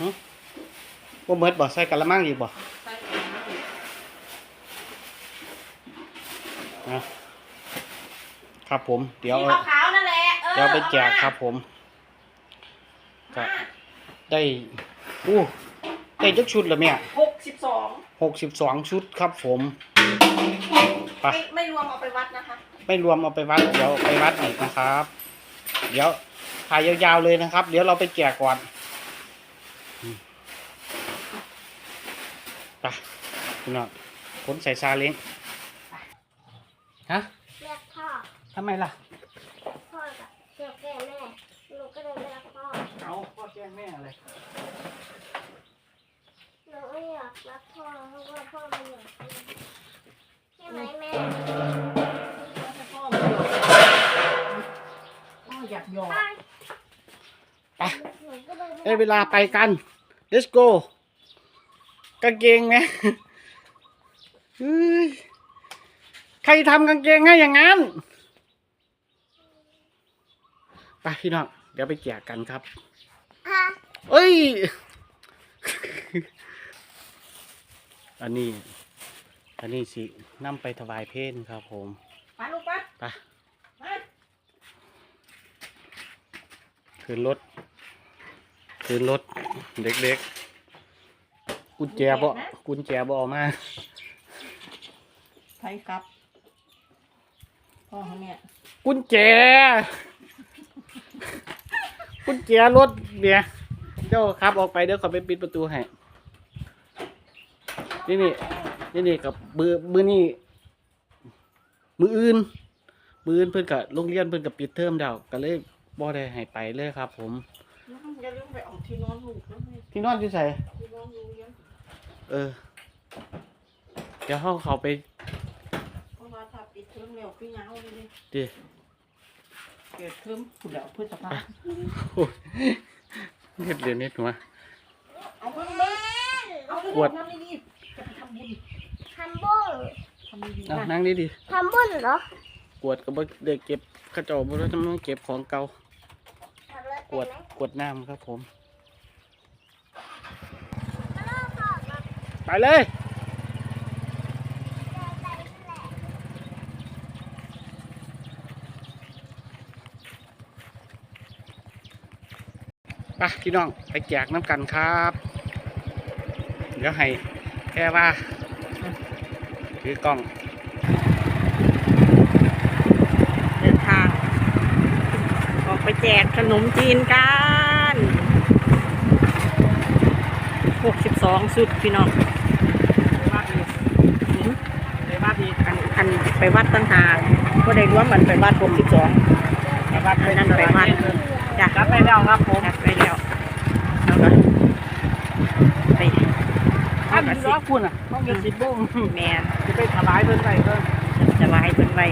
หึบ่เมิดบ่ใส่กะละมังอีกบ่ใส่ถุงน้ำอีกอะครับผม เดี๋ยวสีเอาขาวๆนั่นแหละออเดี๋ยวไปแจกครับผมก็ได้อู้ได้จักชุดแล้วแม่หกสิบสองหกสิบสองชุดครับผมไปไม่ไม่รวมเอาไปวัดนะคะ ไม่รวมเอาไปวัดเดี๋ยวไปวัดอีกนะครับ เดี๋ยวถ่ายยาวๆเลยนะครับ เดี๋ยวเราไปแจกก่อนอืมไป คุณน้องขนใส่ซาเล้งฮะเรียกพ่อทำไมล่ะ พ่อกับเรียกแม่แม่หนูก็เลยเรียกพ่อเอาพ่อแจ้งแม่อะไรหนูไม่อยากรักพ่อเพราะว่าพ่อมันอยากกินใช่ไหมแม่พ่อมันหยอกพ่ออยากหยอกไปไปหนูก็เลยได้เวลาไปกัน let's go กางเกงไหมเฮ้ย ใครทำกางเกงให้อย่างนั้นไปพี่น้องเดี๋ยวไปแจกกันครับอะเอ้ย อันนี้ อันนี้สินำไปถวายเพลครับผมไปลูกไปไปไปขึ้นรถขึ้นรถ เด็กๆกุญแจบ่กุญแจบ่เอามา ไปครับพ่อเขาเนี่ยกุญแจ กุญแจรถเนี่ย เจ้าครับออกไปเดี๋ยวขอไปปิดประตูให้ นี่นี่นี่นี่กับมือมือนี่มืออื่น มืออื่นเพิ่นกับโรงเรียนเพิ่นกับปิดเทอมเดาก็เลยบ่ได้ให้ไปเลยครับ ผม อย่าลืมไปเอาที่นอนลูกแล้วให้ที่นอนอยู่ใส่ที่นอนลูกเลี้ยงเออ เดี๋ยวเขาเขาไปเพราะ ว่าถ้าปิดเทอมเร็วพี่เหงาเลยดิดิเกิดเทอมผุดเดาพฤษภาโอ้ยเฮ็ดเรียนเฮ็ดหัวเอาเพิ่งเบิ้งเอาเรื่องน้ำนี่ๆจะไปทำบุญทำบุญทำดีๆเอานะนั่งดีดีทำบุญเหรอๆกวดก็บ่ได้เก็บเข้าเจ้าบ่ได้ทำต้องเก็บของเก่าทำรถกวดเป็นไหมกวดน้ำครับผมก็ต้องขอกับไปเลย ใจแหละ ไปพี่น้องไปแจกน้ำกันครับ เดี๋ยวให้แค่ว่าถือกล้องเดินทาง ออกไปแจกขนมจีนกัน 62สุดพี่น้องวัดอีกหืมไปวัดอีกอันอันไปวัดตั้งหากก็ได้รวมมันไปวัด 62ไปวัดไปนั่นไปวัดจ้ะกลับไปแล้วครับผมจัด ไปแล้วเอาละไปท่านร้องคุณอะต้องเงินสิบโมงแม่นจะไปถวายเพิ่นไปเพิ่นจะไว้เพิ่นไว้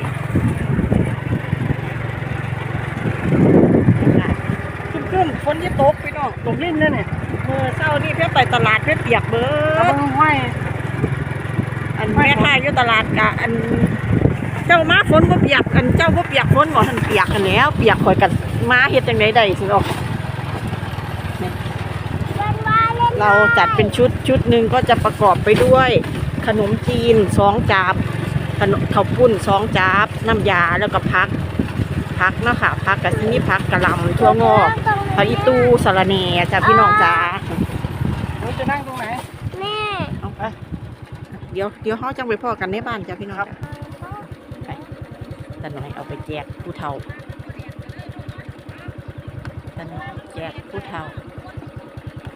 ขึ้นๆฝนจะตกพี่น้องตกลิ้นเนี่ยเนี่ยเมื่อเช้านี่เพิ่นไปตลาดเพิ่นเปียกเบิกระดเบื้องห้อยอันแม่ค้าอยู่ตลาดกะอันเจ้ามาฝนบ่เปียกอันเจ้าบ่เปียกฝนบ่ทันเปียกกันแหล้ว เปียกข่อยกันมาเฮ็ดจังไดได้สิออก วันวา เลนเราจัดเป็นชุดชุดหนึ่งก็จะประกอบไปด้วยขนมจีนสองจาบขนมข้าวปุ้นสองจาบ น้ำยาแล้วก็พักพักเนาะค่ะพักกับที่นี่พักกะหล่ำทั่วงอกผักอีตูสะระแหน่จ้ะพี่น้องจ้าเราจะนั่งตรงไหนแม่เอาไปเดี๋ยวเดี๋ยวเขาจังไปพ่อกันในบ้านจ้ะพี่น้องจ้ะไปตาหน่อยเอาไปแจกผู้เฒ่าตาหน่อยแจกผู้เฒ่า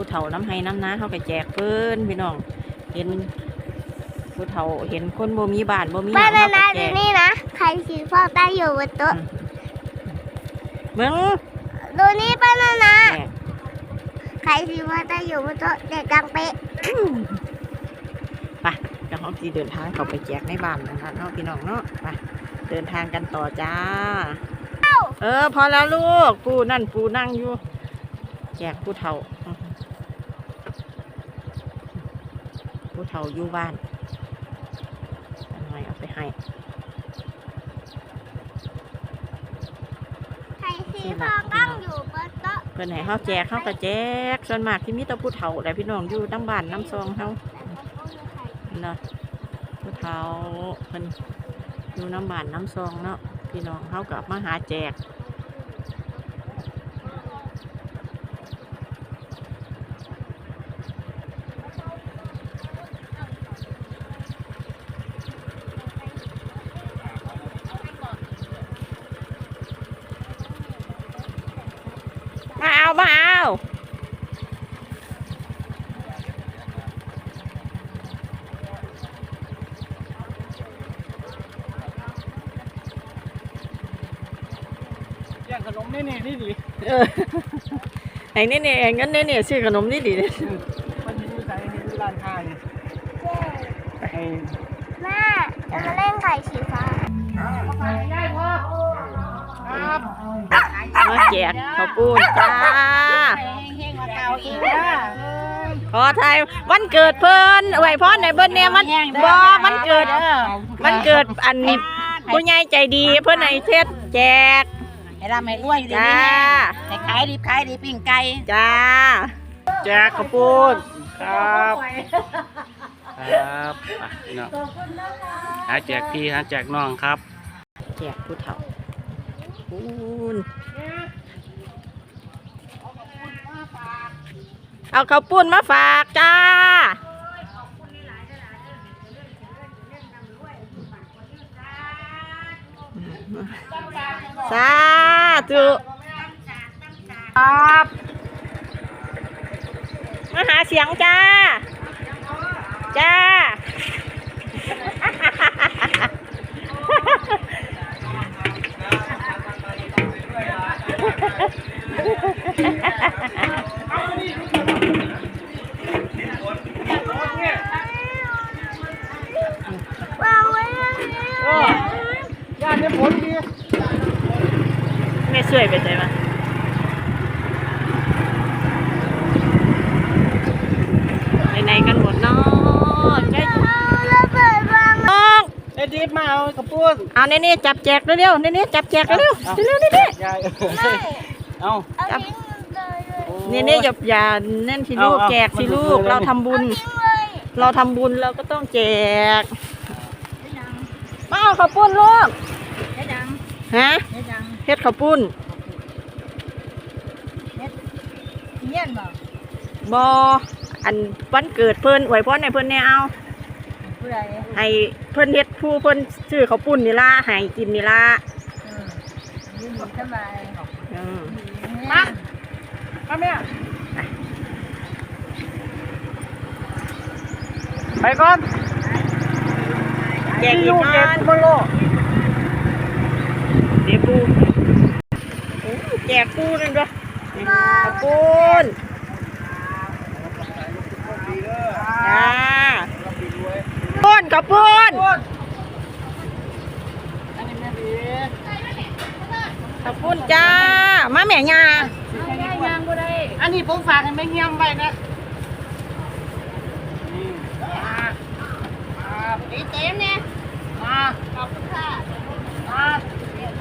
ผู้เฒ่าน้ำให้น้ำน้าเขาไปแจกเพิ่นพี่น้องเห็นผู้เฒ่าเห็นคนบ่มีบ้านบ่มีหบ้ายังนาเขาไปนาแจดูกนี่นะใครสีฟอกได้อยู่บนโต๊ะเมืองดูนี่ป้านานาแจกใครสีฟอกได้อยู่บนโต๊ะเด็กดังเป๊ะไปเดี๋ยวเขาจีเดินทางเขาไปแจกในบ้านนะคะเนาะพี่น้องเนาะไปเดินทางกันต่อจ้าเออพอแล้วลูกปูนั่นปูนั่งอยู่ แจกผู้เฒ่า ผู้เฒ่าอยู่บ้านอันไหนเอาไปให้ใครสีฟอกตั้งอยู่บนโต๊ะเพิ่นพิ่นให้เฮาแจกเฮาก็แจกส่วนมากที่มีแต่ผู้เฒ่าแหละพี่น้องอยู่น้ำบ้านน้ำซองเฮาเนาะผู้เฒ่าเพิ่นอยู่น้ำบ้านน้ำซองเนาะพี่น้องเฮาก็มาหาแจก มาเอา มาเอา แย่งขนมนี่นี่นี่ดิเออไอ้นี่เนี่ยเงินเนี่ยเนี่ยซื้อขนมนี่ดีเลยมันมีใส่มีร้านค้านี่ไอ้แม่จะมาเล่นไก่สีฟ้ามาแจกข้าวปุ้นจ้าขอไทยวันเกิดเพิ่นไว้พรในเบิ้นเนี่ยมันบอวันเกิดวันเกิดอันผู้ใหญ่ใจดีเพิ่นให้เทศแจก ให้ร่ำให้รวยอยู่ดีจ้าให้ขายดีขายดีปิ้งไก่ จ้า แจกข้าวปุ้นครับครับอะพี่น้องหาแจกพี่หาแจกน้องครับ แจกผู้เฒ่าปุ้นเอาข้าวปุ้นมาฝากจ้า สาธุครับมาหาเสียงจ้า จ้าว ไม่สวยไปใจมาไปไหนกันหมดเนาะได้ระเบิดวางน้องไอ้ดีบมาเอาข้าวปุ้นเอาเน่ๆจับแจกเร็วๆเน่ๆจับแจกเร็วๆเร็วๆเน่ยายเอาเอาทิ้งเลยเลยๆเน่ๆอย่าอย่าเน่นสิลูกเอาเอาแจกสิลูกมันดูเลยเราทำบุญทิ้งเลยเราทำบุญเราก็ต้องแจกมาเอาข้าวปุ้นลูกเฮ็ดยังฮะเฮ็ดยังเฮ็ดข้าวปุ้น เฮียนบ่บออันวันเกิดเพิ่นอวยพรให้เพิ่นแน่เอาผู้ใดให้เพิ่นเฮ็ดผู้เพิ่นซื้อข้าวปุ้นนี่ล่ะให้กินนี่ล่ะอืมยืนอยู่สบายอืมมา มาแม่ไปก่อนแจกอีลูกกเก็งาบนมาโลเดี๋ยวปูโอ้แจกปูนั่นด้วย ข้าวปุ้นจ้าปุ้นข้าวปุ้นอันนี้แม่ดีข้าวปุ้นจ้า มาแม่ยาอันนี้ผมฝากให้แม่เงียมไว้นะนี่มาครับตีเต็มเนี่ย มาขอบคุณค่ะมา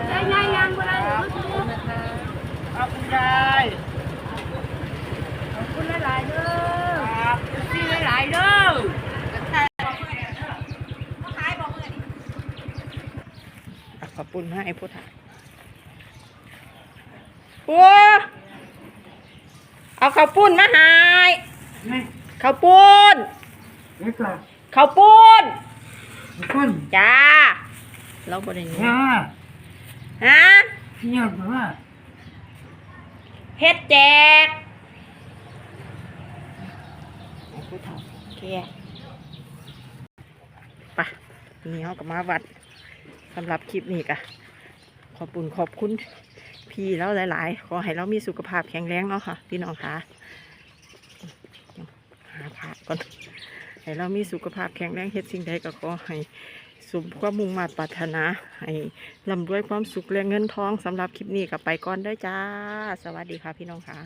ได้ยายยังบ่ได้ขอบคุณนะคะขอบคุณยายขอบคุณหลายๆเด้อครับพี่หลายๆเด้อ เอาข้าวปุ้นมาให้ผู้ถ่ายปัวเอาข้าวปุ้นมาใหายนี่ข้าวปุ้นนี่ก่อนข้าวปุ้นขอบคุณจ้าเราบริเวณย่าฮะพี่ยอดว่าเฮ็ดแจกโอเคไปะนี่เขาก็มาวัด สำหรับคลิปนี้กะขอบคุณขอบคุณพี่แล้วหลาย ๆ ขอให้เรามีสุขภาพแข็งแรงเนาะค่ะ พี่น้องค่ะหาพระก่อนให้เรามีสุขภาพแข็งแรงเฮ็ดสิ่งใดก็ขอให้สมความมุ่งมา่ปรารถนาให้ร่ำรวยความสุขและเงินทองสำหรับคลิปนี้ก็ไปก่อนเด้จ้า สวัสดีค่ะพี่น้องค่ะ